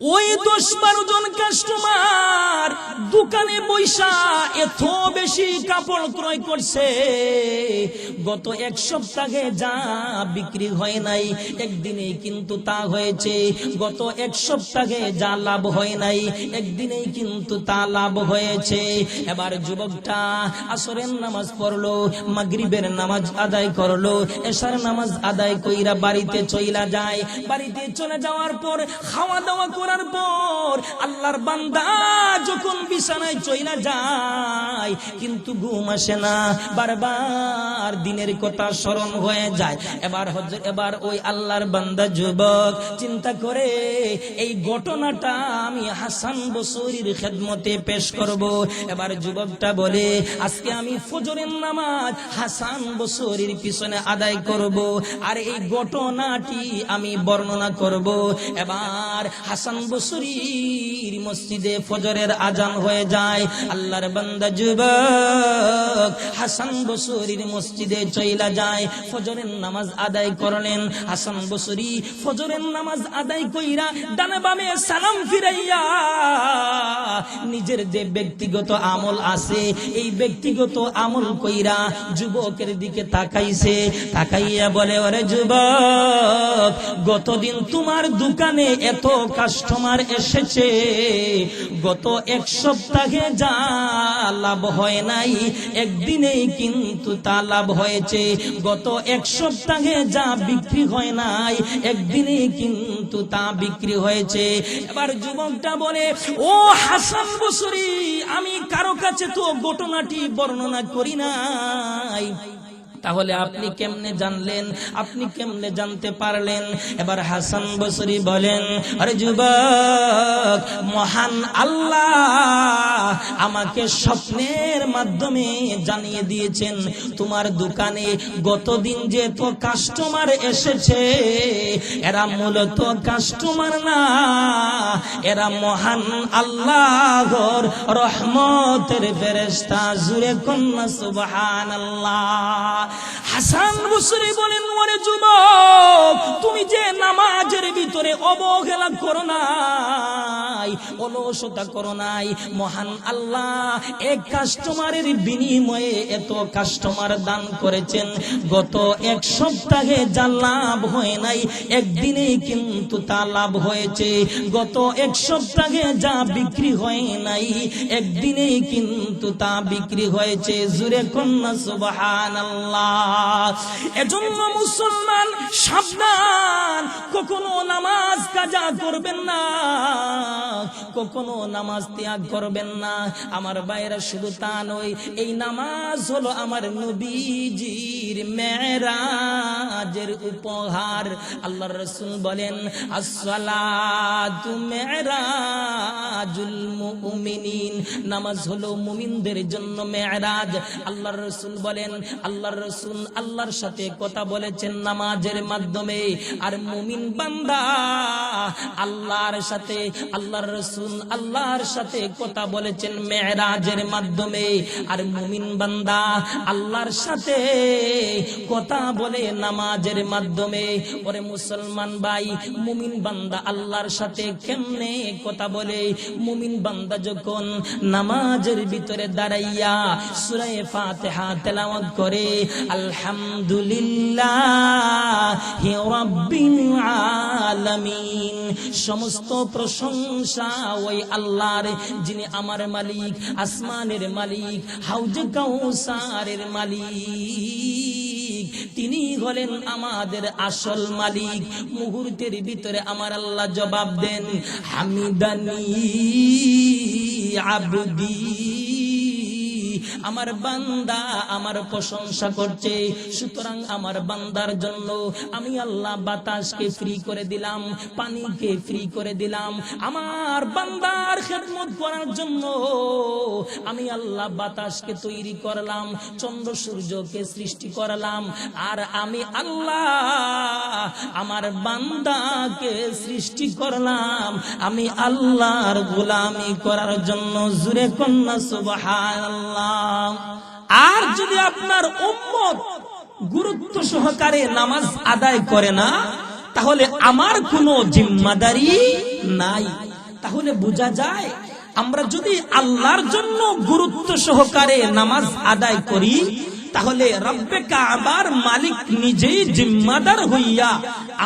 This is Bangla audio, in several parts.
ওই দশ বারো জন কাস্টমার দোকানে বৈশা এত বেশি কাপড় ক্রয় করছে। গত এক সপ্তাহে যা বিক্রি হয় নাই, একদিনেই কিন্তু তা হয়েছে। গত এক সপ্তাহে যা লাভ হয় নাই, একদিনেই কিন্তু তা লাভ হয়েছে। এবার যুবকটা আসরের নামাজ পড়ল, মাগরিবের নামাজ আদায় করল, এশার নামাজ আদায় কইরা বাড়িতে চইলা যায়। বাড়িতে চলে যাওয়ার পর খাওয়া দাওয়া করার পর আল্লাহর বান্দা যখন বিছানায় চইলা যায়, কিন্তু ঘুম আসে না, বারবার দিনের কথা স্মরণ হয়ে যায়। এবার হজ- এবার ওই আল্লাহর বান্দা যুবক চিন্তা করে, এই ঘটনাটা আমি হাসান বসুরির খেদমতে পেশ করব। এবার যুবকটা বলে, আজকে আমি ফজরের নামাজ হাসান বসুরির পিছনে আদায় করব, আর এই ঘটনাটি আমি বর্ণনা করব। এবার হাসান বসুরির মসজিদে ফজরের আজান হয়ে যায়। আল্লাহর বান্দা যুবক হাসান বসুরির মসজিদে চইলা যায়। ফজরের নামাজ আদায় করলেন। হাসান বসুরি ফজরের নামাজ আদায় কইরা ডানে বামে সালাম ফিরাইয়া নিজের যে ব্যক্তিগত আমল আছে, এই ব্যক্তিগত আমল কইরা যুবকের দিকে তাকাইছে। তাকাইয়া বলে, ওরে যুবক, গতদিন তোমার দোকানে এত কাস্টমার এসেছে। গত এক সপ্তাহে যা লাভ হয় নাই, একদিনেই কিন্তু তা লাভ হয়েছে। গত এক সপ্তাহে যা বিক্রি হয় নাই একদিনে কিন্তু তা বিক্রি হয়েছে। এবার যুবকটা বলে, ও হাসান বসরি, আমি কারও কাছে তো ঘটনাটি বর্ণনা করি নাই। তাহলে আপনি কেমনে জানলেন? আপনি কেমনে জানতে পারলেন? এবার হাসান বসরি বলেন, আরে যুবক, মহান আল্লাহ আমাকে স্বপ্নের মাধ্যমে জানিয়ে দিয়েছেন, তোমার দোকানে গতদিন যে তো কাস্টমার এসেছে, এরা মূলত কাস্টমার না, এরা মহান আল্লাহর রহমতের ফেরেস্তা জুড়ে কন্যা সুবহান আল্লাহ হাসান বসরি বলেন, ওরে যুবক, তুমি যে নামাজের ভিতরে অবহেলা করো নাই, অলসতা করো নাই, মহান আল্লাহ এক কাস্টমারের বিনিময়ে এত কাস্টমার দান করেছেন। গত এক সপ্তাহে যা লাভ হয় নাই একদিনে কিন্তু তা লাভ হয়েছে। গত এক সপ্তাহে যা বিক্রি হয় নাই একদিনে কিন্তু তা বিক্রি হয়েছে। জুরে কন্যা সুবহান এজন্য মুসলমান সাবধান, কখনো নামাজ কাজা করবেন না, কখনো নামাজ ত্যাগ করবেন না। আমার বাইরা শুধু তা নয়, এই নামাজ হলো আমার নবীজির মেরাজের উপহার। আল্লাহ রসুল বলেন, আসসালাতু নামাজ হলো মুমিনদের জন্য মেরাজ। আল্লাহর রসুল বলেন, আল্লাহর রসুল আল্লাহর সাথে কথা বলেছেন নামাজের মাধ্যমে। আর মুমিন বান্দা আল্লাহর সাথে, আল্লাহর রসুল আল্লাহর সাথে কথা বলেছেন মেরাজের মাধ্যমে। আর মুমিন বান্দা আল্লাহর সাথে কথা বলে নামাজের মাধ্যমে। ওরে মুসলমান ভাই, মুমিন বান্দা আল্লাহর সাথে কেমনে কথা বলে? মুমিন বান্দা যখন নামাজের ভিতরে দাঁড়াইয়া সুরায় ফাতিহা তেলাওয়াত করে আলামিন। সমস্ত প্রশংসা ওই আল্লাহর, যিনি আমার মালিক, আসমানের মালিক, হাউজে কাউসারের মালিক। তিনি হলেন আমাদের আসল মালিক। মুহূর্তের ভিতরে আমার আল্লাহ জবাব দেন, হামিদানি আবদি। আমার বান্দা আমার প্রশংসা করছে। সুতরাং আমার বান্দার জন্য আমি আল্লাহ বাতাসকে ফ্রি করে দিলাম, পানিকে ফ্রি করে দিলাম। আমার বান্দার খেদমত করার জন্য আমি আল্লাহ বাতাসকে তৈরি করলাম, চন্দ্র সূর্যকে সৃষ্টি করলাম। আর আমি আল্লাহ আমার বান্দাকে সৃষ্টি করলাম, আমি আল্লাহর গোলামি করার জন্য। জুরে কন্যা সুবহানাল্লাহ। আর যদি আপনার উম্মত গুরুত্ব সহকারে নামাজ আদায় করে না, তাহলে আমার কোনো জিম্মাদারি নাই। তাহলে বোঝা যায়, আমরা যদি আল্লাহর জন্য গুরুত্ব সহকারে নামাজ আদায় করি, তাহলে রব্বে কাবার মালিক নিজেই জিম্মাদার হইয়া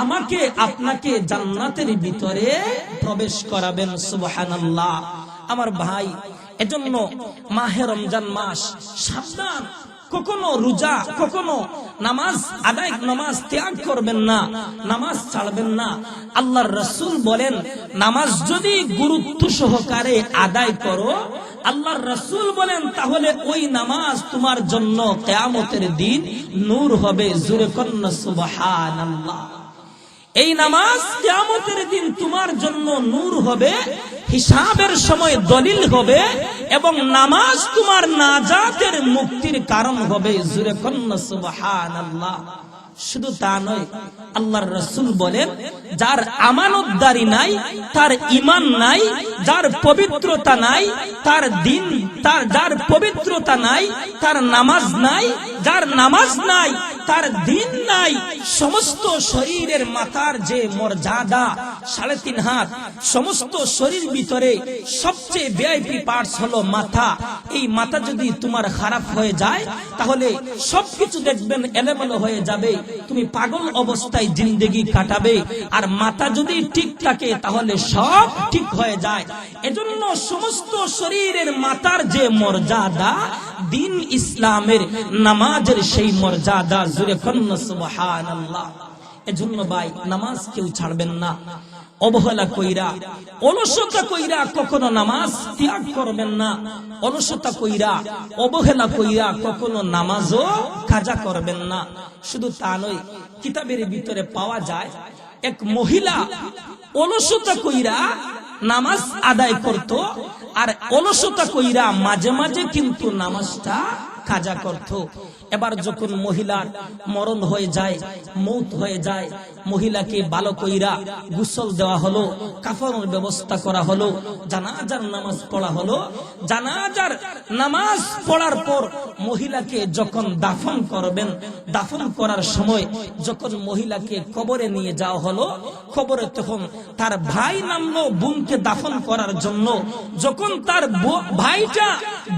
আমাকে আপনাকে জান্নাতের ভিতরে প্রবেশ করাবেন, সুবহানাল্লাহ। আমার ভাই এজন্য মাহে রমজান মাস সাবধান। কখনো রোজা, কখনো নামাজ, আদায় নামাজ ত্যাগ করবেন না, নামাজ ছাড়বেন না। আল্লাহর রসুল বলেন, নামাজ যদি গুরুত্ব সহকারে আদায় করো, আল্লাহর রসুল বলেন, তাহলে ওই নামাজ তোমার জন্য কেয়ামতের দিন নূর হবে। জুরে কন্যা আল্লাহ এই নামাজ কিয়ামতের দিন তোমার জন্য নূর হবে, হিসাবের সময় দলিল হবে এবং নামাজ তোমার নাজাতের মুক্তির কারণ হবে। জুরে শুধু তা নয়, আল্লাহর রসুল বলেন, যার আমানতদারি নাই, তার ইমান নাই, যার পবিত্রতা নাই, তার দিন, তার, যার পবিত্রতা নাই, তার নামাজ নাই যার নামাজ নাই, তার দিন নাই, সমস্ত শরীরের মাথার যে মর্যাদা, সাড়ে তিন হাত, সমস্ত শরীর ভিতরে সবচেয়ে ভিআইপি পার্টস হলো মাথা। এই মাথা যদি তোমার খারাপ হয়ে যায়, তাহলে সবকিছু দেখবেন এলোমেলো হয়ে যাবে, তুমি পাগল অবস্থায় জিন্দেগি কাটাবে। আর মাথা যদি ঠিক থাকে, তাহলে সব ঠিক হয়ে যায়। এজন্য সমস্ত শরীরের মাথার যে মর্যাদা, দিন ইসলামের নামাজের সেই মর্যাদা জুড়ে কন্ন সুবহানাল্লাহ। এজন্য ভাই, নামাজ কেউ ছাড়বেন না। অবহেলা কইরা, অলসতা কইরা কখনো নামাজ ত্যাগ করবেন না। অলসতা কইরা, অবহেলা কইরা কখনো নামাজও কাজা করবেন না। শুধু তা নয়, কিতাবের ভিতরে পাওয়া যায়, এক মহিলা অলসতা কইরা নামাজ আদায় করত, আর অলসতা কইরা মাঝে মাঝে কিন্তু নামাজটা কাজা করত। এবার যখন মহিলার মরণ হয়ে যায়, মৌত হয়ে যায়, মহিলাকে ভালো কইরা গুসল দেওয়া হলো, কাফনের ব্যবস্থা করা হলো, জানাজার নামাজ পড়া হলো। জানাজার নামাজ পড়ার পর মহিলাকে যখন দাফন করবেন, দাফন করার সময় যখন মহিলাকে কবরে নিয়ে যাওয়া হলো খবরে তখন তার ভাই নামলো বোনকে দাফন করার জন্য। যখন তার ভাইটা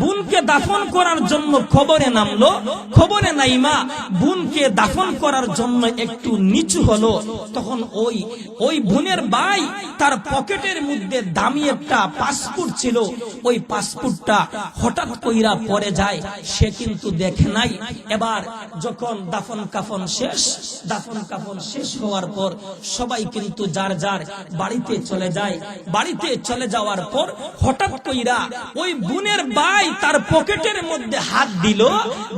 বোনকে দাফন করার জন্য খবরে নামলো। খবরে নাইমা বোনকে দাফন করার জন্য একটু নিচু হলো। তখন ওই ওই বোনের ভাই তার পকেটের মধ্যে দামি একটা পাসপোর্ট ছিল। ওই পাসপোর্টটা হঠাৎ কইরা পড়ে যায়। সে কিন্তু দেখে নাই। এবার যখন দাফন কাফন শেষ, দাফন কাফন শেষ হওয়ার পর সবাই কিন্তু যার যার বাড়িতে চলে যায়। বাড়িতে চলে যাওয়ার পর হঠাৎ কইরা ওই বোনের ভাই তার পকেটের মধ্যে হাত দিল,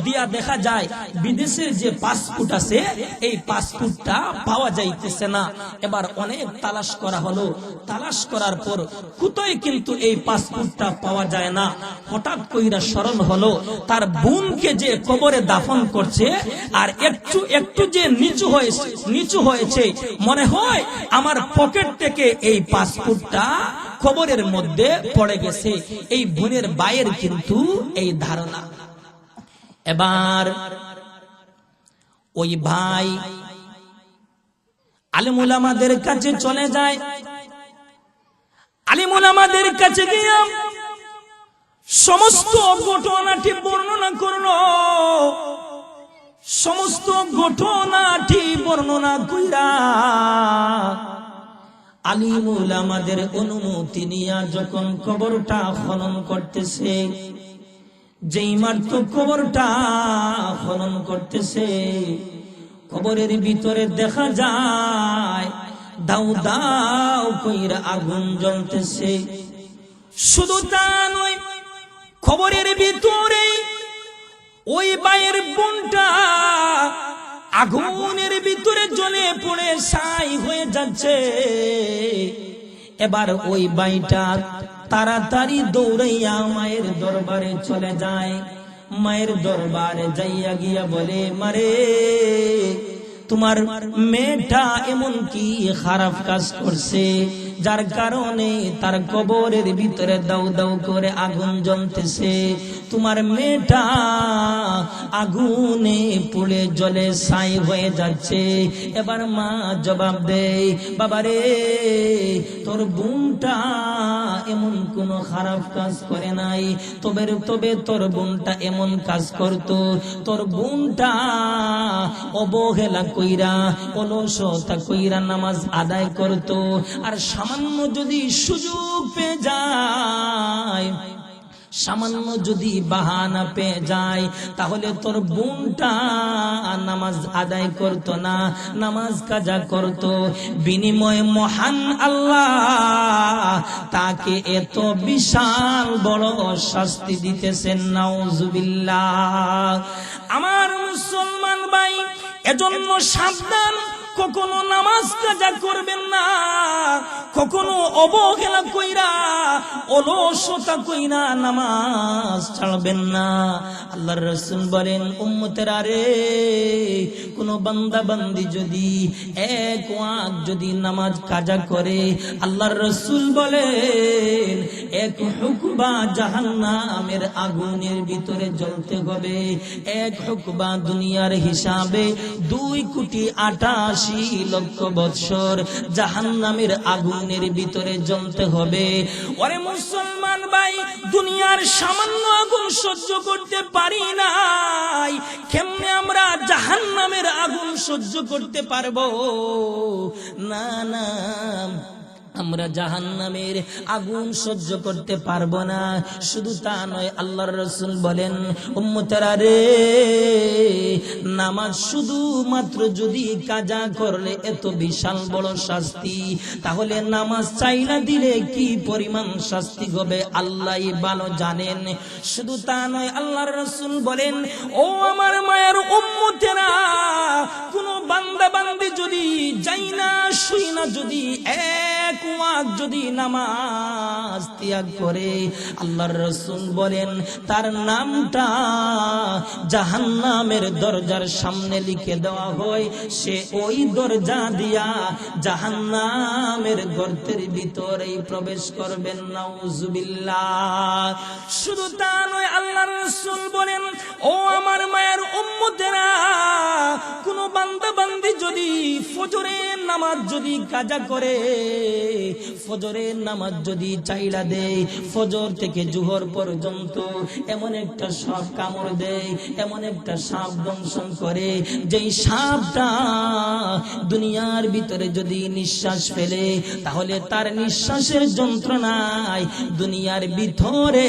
দিয়া দেখা যায় বিদেশের যে পাসপোর্ট আছে, এই পাসপোর্টটা পাওয়া যাইতেছে না। এবার অনেক তালাশ করা হলো। তালাশ করার পর কোথায় কিন্তু এই পাসপোর্টটা পাওয়া যায় না। হঠাৎ কইরা স্মরণ হলো, তার বোনকে যে কবরে দাফন করছে, আর একটু একটু যে নিচু হয়েছে নিচু হয়েছে, মনে হয় আমার পকেট থেকে এই পাসপোর্টটা খবরের মধ্যে পড়ে গেছে। এই বোনের বায়ের কিন্তু এই ধারণা। এবার ওই ভাই আলিমুল আমাদের কাছে চলে যায়। আলিমুল আমাদের কাছে গিয়ে সমস্ত ঘটনাটি বর্ণনা করল। সমস্ত ঘটনাটি বর্ণনা কইরা আলিমুল আমাদের অনুমতি নিয়া যখন কবরটা খনন করতেছে, যেই মাত্র কবরটা খনন করতেছে, কবরের ভিতরে দেখা যায়, দাউ দাউ কইরা আগুন জ্বলতেছে। শুধু তা নয় খবরের ভিতরে ওই বাইয়ের বোনটা আগুনের ভিতরে জ্বলে পড়ে সাই হয়ে যাচ্ছে। এবার ওই বাইটা তাড়াতাড়ি দৌড়াইয়া মায়ের দরবারে চলে যায়। মায়ের দরবারে যাইয়া গিয়া বলে, মারে তোমার মেয়েটা এমন কি খারাপ কাজ করছে, যার কারণে তার কবরের ভিতরে দাউ দাউ করে আগুন জ্বলতেছে। তোমার মেয়েটা আগুনে পুড়ে জলে ছাই হয়ে যাচ্ছে। এবার মা জবাব দেয়, বাবারে, তোর বোনটা এমন কোন খারাপ কাজ করে নাই। তবে তবে তোর বোনটা এমন কাজ করত। তোর বোনটা অবহেলা কইরা অলসতা কইরা নামাজ আদায় করত। আর সামান্য যদি সুযোগ পেয়ে যায়, সামান্য যদি বাহানা পেয়ে যায়, তাহলে তোর বোনটা নামাজ আদায় করত না, নামাজ কাজা করত। বিনিময়ে মহান আল্লাহ তাকে এত বিশাল বড় শাস্তি দিতেছেন, নাউজুবিল্লাহ। আমার মুসলমান ভাই এজন্য সাবধান কখনো নামাজ কাজা করবেন না, কখনো অবহেলা কইরা, অলসতা কইরা নামাজ ছাড়বেন না। আল্লাহর রসুল বলেন, উম্মতের আরে, কোন বান্দা বান্দি যদি, এক ওয়াক যদি নামাজ কাজা করে, আল্লাহর রসুল বলেন, এক হুকবা জাহান্নামের আগুনের ভিতরে জ্বলতে হবে, এক হুকবা দুনিয়ার হিসাবে দুই কোটি আটাশি লক্ষ বৎসর জাহান্নামের আগুনের ভিতরে জ্বলতে হবে। ওরে মুসলমান ভাই, দুনিয়ার সামান্য আগুন সহ্য করতে পারি নাই। কেমনে আমরা জাহান্নামের আগুন সহ্য করতে পারব? না না আমরা জাহান নামের আগুন সহ্য করতে পারব না। শুধু তা নয়, আল্লাহর রসুল বলেন রে, নামাজ শুধু মাত্র যদি কাজা করলে এত বিশাল বড় শাস্তি, তাহলে নামাজ চাইনা দিলে কি পরিমাণ শাস্তি হবে? আল্লাহ ভালো জানেন। শুধু তা নয়, আল্লাহর রসুল বলেন, ও আমার মায়ের উম্মতেরা, কোন বান্দা বান্দি যদি যাই না, শুই না যদি এক ওয়াক যদি নামাজ ত্যাগ করে, আল্লাহর রসুল বলেন, তার নামটা জাহান্নামের দরজার সামনে লিখে দেওয়া হয়। সে ওই দরজা দিয়া জাহান্নামের গর্তের ভিতরেই প্রবেশ করবেন। নাউজুবিল্লাহ। শুধু তা নয়, আল্লাহর রসুল বলেন, ও আমার মায়ের উম্মতেরা কোন বান্দা বান্দি যদি ফজরের নামাজ যদি কাজা করে, ফজরের নামাজ যদি চাইলা দেয়, ফজর থেকে জুহর পর্যন্ত এমন একটা সাপ কামড় দেয়, এমন একটা সাপ দংশন করে, যেই সাপটা দুনিয়ার ভিতরে যদি নিঃশ্বাস ফেলে, তাহলে তার নিঃশ্বাসের যন্ত্রণায় দুনিয়ার ভিতরে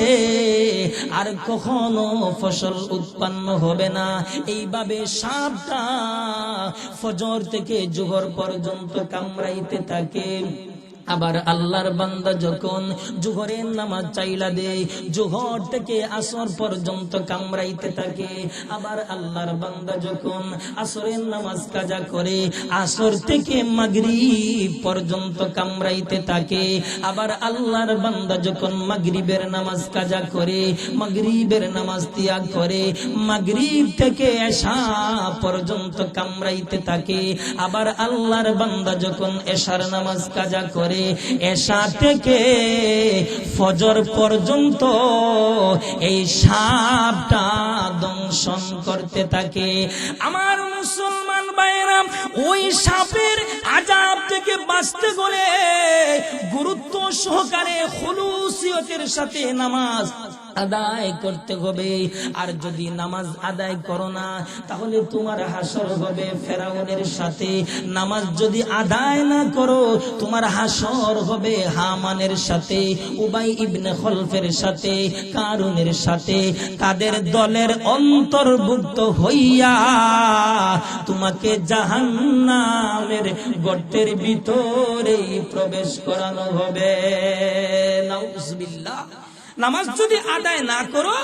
আর কখনো ফসল উৎপন্ন হবে না। এইভাবে সাপটা ফজর থেকে জোহর পর্যন্ত কামড়াইতে থাকে। আবার আল্লাহর বান্দা যখন জোহরের নামাজ চাইলা দেয়, জোহর থেকে আসর পর্যন্ত কামড়াইতে থাকে। আবার আল্লাহর বান্দা যখন আসরের নামাজ কাজা করে, আসর থেকে মাগরিব পর্যন্ত কামড়াইতে থাকে। আবার আল্লাহর বান্দা যখন মাগরিবের নামাজ কাজা করে, মাগরিবের নামাজ ত্যাগ করে, মাগরিব থেকে এশা পর্যন্ত কামড়াইতে থাকে। আবার আল্লাহর বান্দা যখন এশার নামাজ কাজা করে এশা থেকে ফজর পর্যন্ত এই সাপটা দংশন করতে থাকে। আমার মুসলমান বাইরাম ওই সাপের আজাব থেকে বাঁচতে গেলে গুরুত্ব সহকারে হলুসিয়তের সাথে নামাজ আদায় করতে হবে। আর যদি নামাজ আদায় করো না, তাহলে তোমার হাসর হবে ফেরাউনের সাথে। নামাজ যদি আদায় না করো, তোমার হাসর হবে হামানের সাথে, উবাই ইবনে খলফের সাথে, কারুনের সাথে। তাদের দলের অন্তর্ভুক্ত হইয়া তোমাকে জাহান্নামের গর্তের ভিতরেই প্রবেশ করানো হবে। নাউজুবিল্লাহ। নামাজ যদি আদায় না করো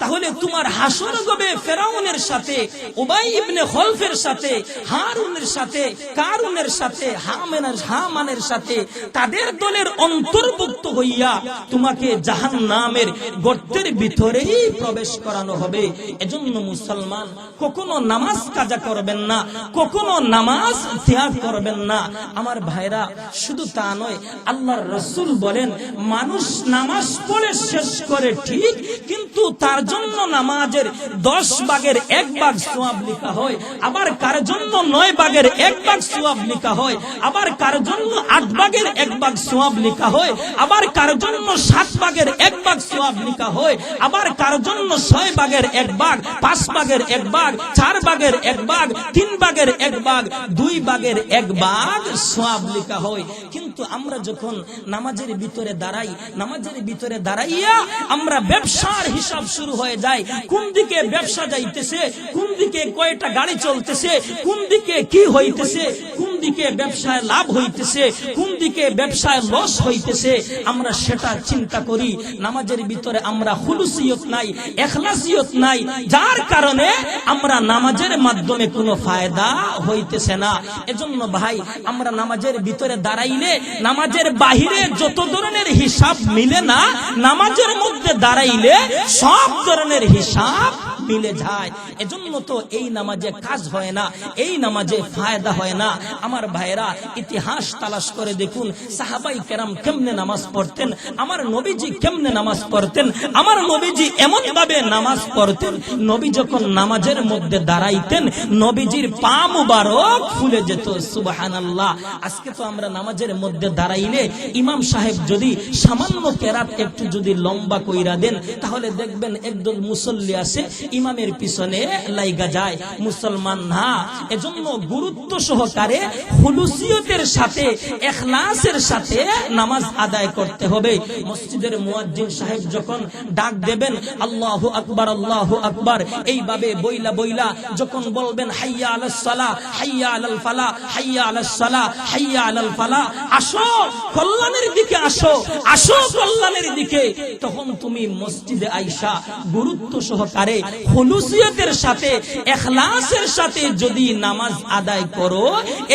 তাহলে তোমার হাসর গবে ফেরাউনের সাথে, উবাই ইবনে খলফের সাথে, হারুনের সাথে, কারুনের সাথে, হামেনার, হামানের সাথে তাদের দলের অন্তর্ভুক্ত হইয়া তোমাকে জাহান নামের গর্তের ভিতরেই প্রবেশ করানো হবে। এজন্য মুসলমান কখনো নামাজ কাজা করবেন না, কখনো নামাজ ত্যাগ করবেন না। আমার ভাইরা, শুধু তা নয়, আল্লাহর রসুল বলেন, মানুষ নামাজ পড়ে শেষ করে ঠিক, কিন্তু তার জন্য নামাজের দশ ভাগের এক ভাগ সোয়াব লেখা হয়, আবার কার জন্য নয় ভাগের এক ভাগ সোয়াব লেখা হয়, আবার কার জন্য আট ভাগের এক ভাগ সোয়াব লেখা হয়, আবার কার জন্য সাত ভাগের এক ভাগ সোয়াব লেখা হয়, আবার কার জন্য ছয় ভাগের এক ভাগ, পাঁচ ভাগের এক ভাগ, চার ভাগের এক ভাগ, তিন ভাগের এক ভাগ, দুই ভাগের এক ভাগ সোয়াব লিখা হয়। কিন্তু আমরা যখন নামাজের ভিতরে দাঁড়াই, নামাজের ভিতরে দাঁড়াইয়া আমরা ব্যবসার হিসাব শুরু হয়ে যায়, কোন দিকে ব্যবসা যাইতেছে, কোন দিকে কয়টা গাড়ি চলতেছে, কোন দিকে কি হইতেছে, কোন দিকে ব্যবসায় লাভ হইতেছে, কোন দিকে ব্যবসায় লস হইতেছে, আমরা সেটা চিন্তা করি। নামাজের ভিতরে আমরা হুলুসিয়ত নাই, এখলাসিয়ত নাই, যার কারণে আমরা নামাজের মাধ্যমে কোনো ফায়দা হইতেছে না। এজন্য ভাই, আমরা নামাজের ভিতরে দাঁড়াইলে নামাজের বাহিরে যত ধরনের হিসাব মিলে না, নামাজের মধ্যে দাঁড়াইলে সব ধরনের হিসাব মিলে যায়। এজন্য তো এই নামাজে কাজ হয় না, এই নামাজে ফায়দা হয় না। আমার ভাইরা ইতিহাস তালাশ করে দেখুন, সাহাবাই কেরাম কেমনে নামাজ পড়তেন, আমার নবীজি কেমনে নামাজ পড়তেন, আমার নবীজি এমন ভাবে নামাজ পড়তেন, নবী যখন নামাজের মধ্যে দাঁড়াইতেন, নবীজির পা মুবারক ফুলে যেত সুবাহান আল্লাহ আজকে তো আমরা নামাজের মধ্যে দাঁড়াইলে ইমাম সাহেব যদি সামান্য কেরাত একটু যদি লম্বা কইরা দেন, তাহলে দেখবেন একদল মুসল্লি আছে ইমামের পিছনে লাইগা যায়। মুসলমান না, এজন্য গুরুত্ব সহকারে হুলুসিয়তের সাথে, এখলাসের সাথে নামাজ আদায় করতে হবে। মসজিদের মুয়াজ্জিন সাহেব যখন ডাক দেবেন, আল্লাহ আকবার আল্লাহ আকবার, এইভাবে বইলা বইলা যখন বলবেন, হাইয়া আলাস সালা হাইয়া আলাল ফালা হাইয়া আলাস সালা হাইয়া আলাল ফালা আসো, কল্যাণের দিকে আসো আসো কল্যাণের দিকে। তখন তুমি মসজিদে আইসা গুরুত্ব সহকারে হুলুসিয়তের সাথে, এখলাসের সাথে যদি নামাজ আদায় করো,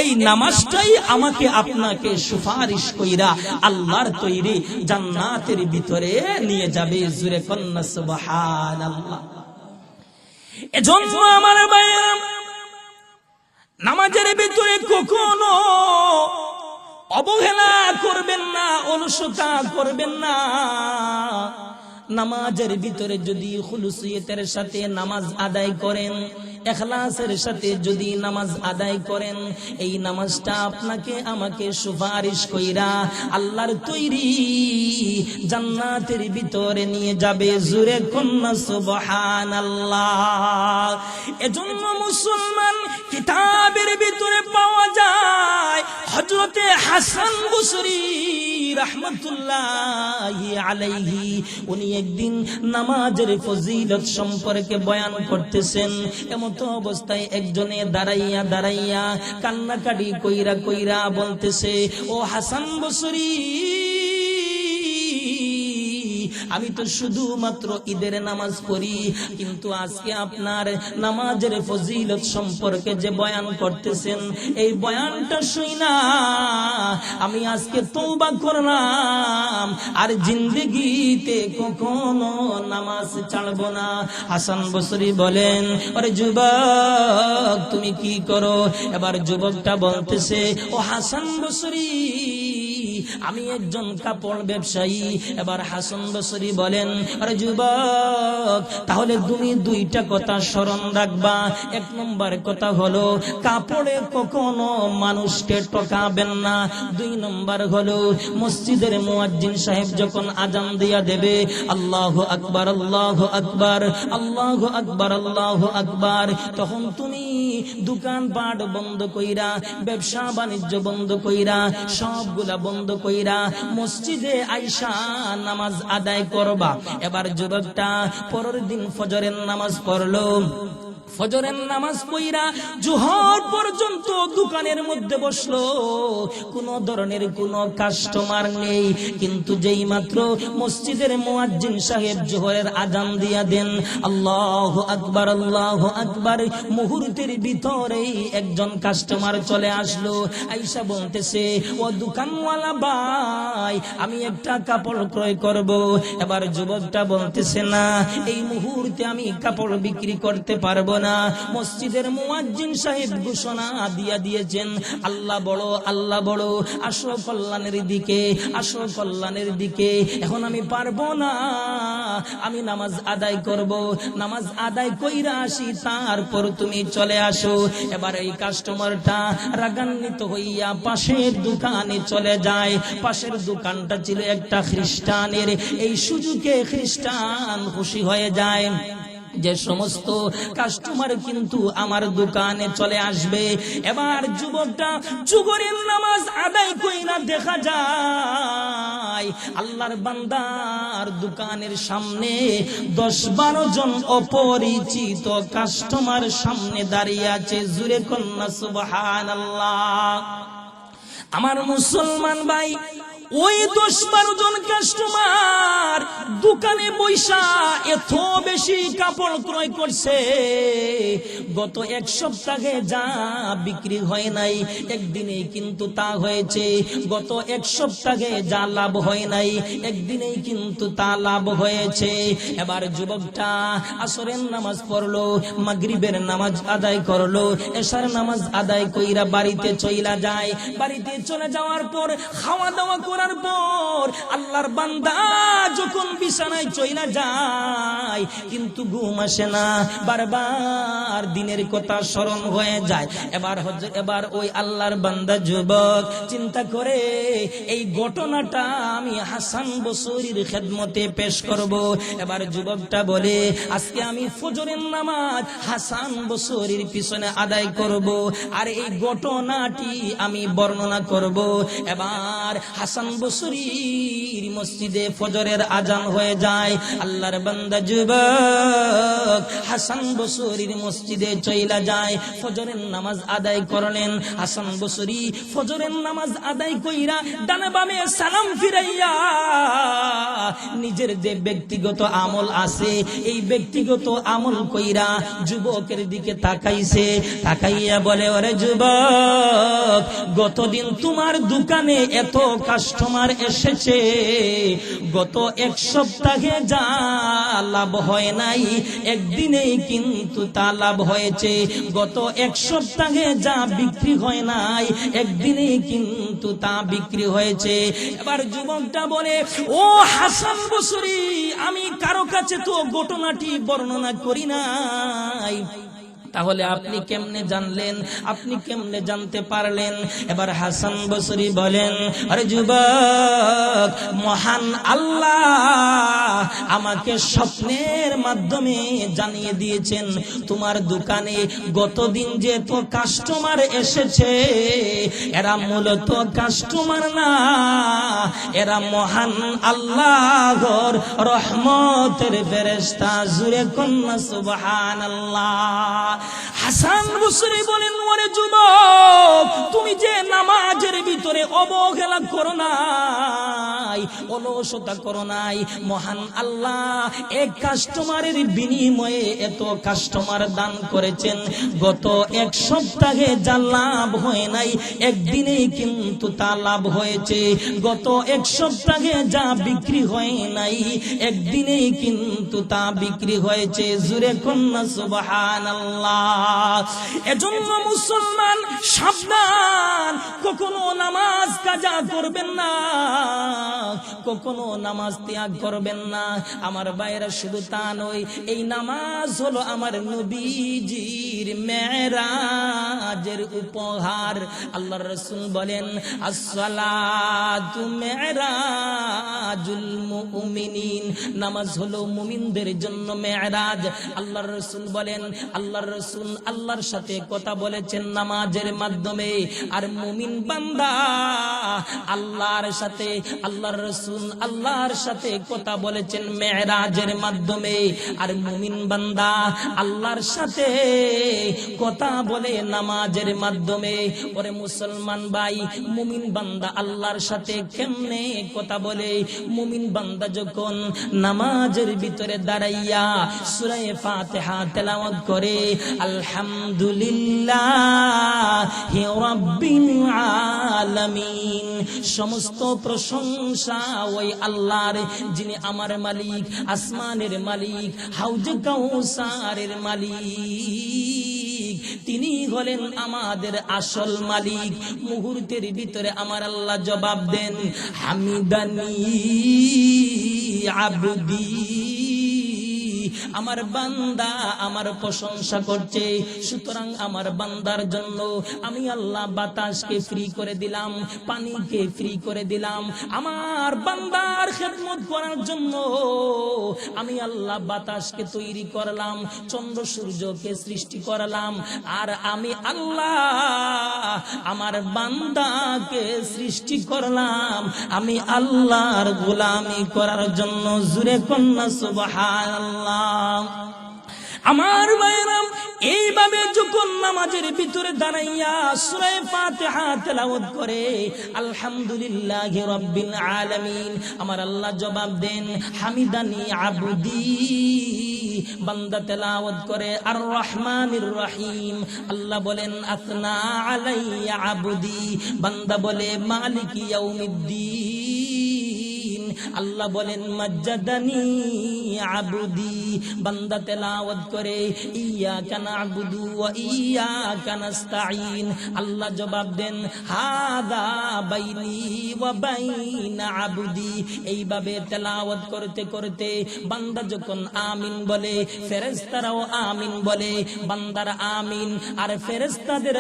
এই নামাজটাই আমাকে আপনাকে সুপারিশ কইরা আল্লাহর তৈরি জান্নাতের ভিতরে নিয়ে যাবে। জুরে কন্যা সুবহানাল্লাহ। এজন্য আমার ভাইয়েরা, নামাজের ভিতরে কখনো অবহেলা করবেন না অলসতা করবেন না। নামাজের ভিতরে যদি খুলুসিয়তের সাথে নামাজ আদায় করেন এখলাসের সাথে যদি নামাজ আদায় করেন, এই নামাজটা আপনাকে আমাকে সুপারিশ কইরা আল্লাহর তৈরি জান্নাতের ভিতরে নিয়ে যাবে। জুরে কন্যা, সুবহানাল্লাহ। এজন্য মুসলমান কিতাবের ভিতরে পাওয়া যায়, হযরতে হাসান বসরি রহমতুল্লাহ আলাইহি, উনি একদিন নামাজের ফজিলত সম্পর্কে বয়ান করতেছেন। এমত অবস্থায় একজনে দাঁড়াইয়া দাঁড়াইয়া কান্নাকাটি কইরা কইরা বলতেছে ও হাসান বসরি আমি তো শুধুমাত্র ঈদের নামাজ পড়ি, কিন্তু আজকে আপনার নামাজের ফজিলত সম্পর্কে যে বয়ান করতেছেন, এই বয়ানটা শুই না। আমি আজকে তৌবা করলাম, আর জিন্দগিতে কখনো নামাজ ছাড়বো না। হাসান বসরি বলেন আরে যুবক, তুমি কি করো? এবার যুবকটা বলতেছে, ও হাসান বসরি আমি একজন কাপড় ব্যবসায়ী। এবার হাসান বসরি বলেন, আরে যুবক, তাহলে তুমি দুইটা কথা স্মরণ রাখবা। এক নম্বর কথা হলো, কাপড়ে কখনো মানুষকে টকাবেন না। দুই নম্বর হলো, মসজিদের মুয়াজ্জিন সাহেব যখন আজান দিয়া দেবে, আল্লাহ আকবার আল্লাহ আকবার আল্লাহ আকবার আল্লাহ আকবার। তখন তুমি দোকান পাট বন্ধ কইরা, ব্যবসা বাণিজ্য বন্ধ কইরা, সবগুলা বন্ধ কইরা মসজিদে আইসা নামাজ আদায় করবা। এবার যুবকটা পরের দিন ফজরের নামাজ পড়ল। ফজরের নামাজ পইরা জোহর পর্যন্ত দোকানের মধ্যে বসল। কোন ধরনের কোন কাস্টমার নেই, কিন্তু যেই মাত্র মসজিদের মুয়াজ্জিন সাহেব জোহরের আজান দিয়া দেন, আল্লাহ আকবার আল্লাহ আকবার, মুহূর্তের ভিতরেই একজন কাস্টমার চলে আসলো। আইসা বলতেছে, ও দোকানওয়ালা ভাই, আমি একটা কাপড় ক্রয় করব। এবার যুবকটা বলতেছে, না, এই মুহূর্তে আমি কাপড় বিক্রি করতে পারব না মসজিদের মুয়াজ্জিন সাহেব ঘোষণা দিয়া দিয়েছেন। আল্লাহ বড় আল্লাহ বড়, আসো কল্যাণের দিকে, আসো কল্যাণের দিকে। এখন আমি পারব না, আমি নামাজ আদায় করব। নামাজ আদায় কইরা আসি, তারপর তুমি চলে আসো। এবার এই কাস্টমারটা রাগান্বিত হইয়া পাশের দোকানে চলে যায়। পাশের দোকানটা ছিল একটা খ্রিস্টানের। এই সুযোগে খ্রিস্টান খুশি হয়ে যায়। যে সমস্ত কাস্টমার কিন্তু আমার দোকানে চলে আসবে। এবার যুবকটা যুগরের নামাজ আদায় কইরা দেখা যায়, আল্লাহর বান্দার দোকানের সামনে দশ বারো জন অপরিচিত কাস্টমার সামনে দাঁড়িয়ে আছে। জুরে কন্যা সুবহান আমার মুসলমান ভাই ওই দশ বারো জন কাস্টমার দোকানে বৈশা এত বেশি কাপড় ক্রয় করছে। গত এক সপ্তাহে যা বিক্রি হয় নাই, একদিনে কিন্তু তা হয়েছে। গত এক সপ্তাহে যা লাভ হয় নাই একদিনেই কিন্তু তা লাভ হয়েছে। এবার যুবকটা আসরের নামাজ পড়ল, মাগরিবের নামাজ আদায় করল, এশার নামাজ আদায় কইরা বাড়িতে চইলা যায়। বাড়িতে চলে যাওয়ার পর খাওয়া দাওয়া করার পর আল্লাহর বান্দা যখন বিছানায় চইলা যায়, কিন্তু ঘুম আসে না। বারবার দিনের কথা স্মরণ হয়ে যায়। এবার এবার ওই আল্লাহর বান্দা যুবক চিন্তা করে, এই ঘটনাটা আমি হাসান বসরির খেদমতে পেশ করব। এবার যুবকটা বলে, আজকে আমি ফজরের নামাজ হাসান বসরির পিছনে আদায় করব, আর এই ঘটনাটি আমি বর্ণনা করব। এবার হাসান মসজিদে ফজরের আজান হয়ে যায়। আল্লাহর বান্দা যুবক হাসান মসজিদে চইলা যায়। ফজরের নামাজ আদায় করলেন। হাসান ফজরের নামাজ আদায় কইরা ডানে বামে সালাম ফিরাইয়া নিজের যে ব্যক্তিগত আমল আছে, এই ব্যক্তিগত আমল কইরা যুবকের দিকে তাকাইছে। তাকাইয়া বলে, ওরে যুবক, গতদিন তোমার দোকানে এত কাস্টমার এসেছে। গত এক সপ্তাহে যা লাভ হয় নাই, একদিনেই কিন্তু তা লাভ হয়েছে। গত এক সপ্তাহে যা বিক্রি হয় নাই, একদিনেই কিন্তু তা বিক্রি হয়েছে। এবার যুবকটা বলে, ও হাসান বসরি, আমি কারও কাছে তো ঘটনাটি বর্ণনা করি নাই। তাহলে আপনি কেমনে জানলেন? আপনি কেমনে জানতে পারলেন? এবার হাসান বসরি বলেন, আরে যুবক, মহান আল্লাহ আমাকে স্বপ্নের মাধ্যমে জানিয়ে দিয়েছেন, তোমার দোকানে গতদিন যে তো কাস্টমার এসেছে, এরা মূলত কাস্টমার না, এরা মহান আল্লাহর রহমতের ফেরেস্তা জুড়ে কন্যা সুবহান আল্লাহ হাসান বসরি বলেন, ওরে যুবক, তুমি যে নামাজের ভিতরে অবহেলা করো নাই, অলসতা করো নাই, মহান আল্লাহ এক কাস্টমারের বিনিময়ে এত কাস্টমার দান করেছেন। গত এক সপ্তাহে যা লাভ হয় নাই, একদিনেই কিন্তু তা লাভ হয়েছে। গত এক সপ্তাহে যা বিক্রি হয় নাই, একদিনেই কিন্তু তা বিক্রি হয়েছে। জুরে কন্যা সুবহান এজন্য মুসলমান সাবধান, কখনো নামাজ কাজা করবেন না, কখনো নামাজ ত্যাগ করবেন না। আমার বাইরা শুধু তা নয়, এই নামাজ হলো আমার নবীজির মেরাজের উপহার। আল্লাহর রসুল বলেন, আসসালাতু মেরাজুল মুমিনিন। নামাজ হলো মুমিনদের জন্য মেরাজ। আল্লাহর রসুল বলেন, আল্লাহর রসুল আল্লাহর সাথে কথা বলেছেন নামাজের মাধ্যমে। আর মুমিন বান্দা আল্লাহর সাথে, আল্লাহর রসুল আল্লাহর সাথে কথা বলেছেন মেয়েরাজের মাধ্যমে। আর মুমিন বান্দা আল্লাহর সাথে কথা বলে নামাজের মাধ্যমে। ওরে মুসলমান ভাই, মুমিন বান্দা আল্লাহর সাথে কেমনে কথা বলে? মুমিন বান্দা যখন নামাজের ভিতরে দাঁড়াইয়া সুরায় ফাতিহা তেলাওয়াত করে, আলহামদুলিল্লাহ হে রাব্বিল আলামিন। সমস্ত প্রশংসা ওই আল্লাহর, যিনি আমার মালিক, আসমানের মালিক, হাউজে কাউসারের মালিক। তিনি হলেন আমাদের আসল মালিক। মুহূর্তের ভিতরে আমার আল্লাহ জবাব দেন, হামিদানি আবদি। আমার বান্দা আমার প্রশংসা করছে। সুতরাং আমার বান্দার জন্য আমি আল্লাহ বাতাসকে ফ্রি করে দিলাম, পানিকে ফ্রি করে দিলাম। আমার বান্দার খেদমত করার জন্য আমি আল্লাহ বাতাসকে তৈরি করলাম, চন্দ্র সূর্যকে সৃষ্টি করলাম। আর আমি আল্লাহ আমার বান্দাকে সৃষ্টি করলাম। আমি আল্লাহর গোলামি করার জন্য জুরে কন্যা সুবহানাল্লাহ। আমার ভাইরাম এইভাবে যখন নামাজের ভিতরে দাঁড়াইয়া সূরা ফাতিহা তেলাওয়াত করে, আলহামদুলিল্লাহি রাব্বিল আলামিন। আমার আল্লাহ জবাব দেন, হামিদানি আবদি। বান্দা তেলাওয়াত করে আর রহমানির রহিম। আল্লাহ বলেন আসনা আলাইয়া আবদি। বান্দা বলে, মালিক ইয়াউমিদ্দিন। আল্লাহ বলেন, মজ্জাদানি আবুদি। বান্দা তেলাওয়াত করে ইয়া কানা আবুদু ইয়া কানাস্তাইন আল্লাহ জবাব দেন, হাদা বাইনি ওয়া বাইনা আবুদি। এইভাবে তেলাওয়াত করতে করতে বান্দা যখন আমিন বলে, ফেরেশতারাও আমিন বলে, বান্দার আমিন আর ফেরেশতাদের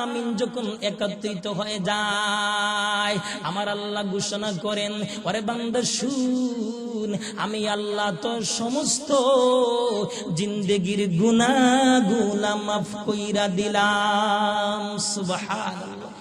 আমিন যখন একত্রিত হয়ে যায়, আমার আল্লাহ ঘোষণা করেন, ওরে বান্দা শুন আমি আল্লাহ তো সমস্ত জিন্দগির গুনা গুনা মাফ কইরা দিলাম সুবহানাল্লাহ।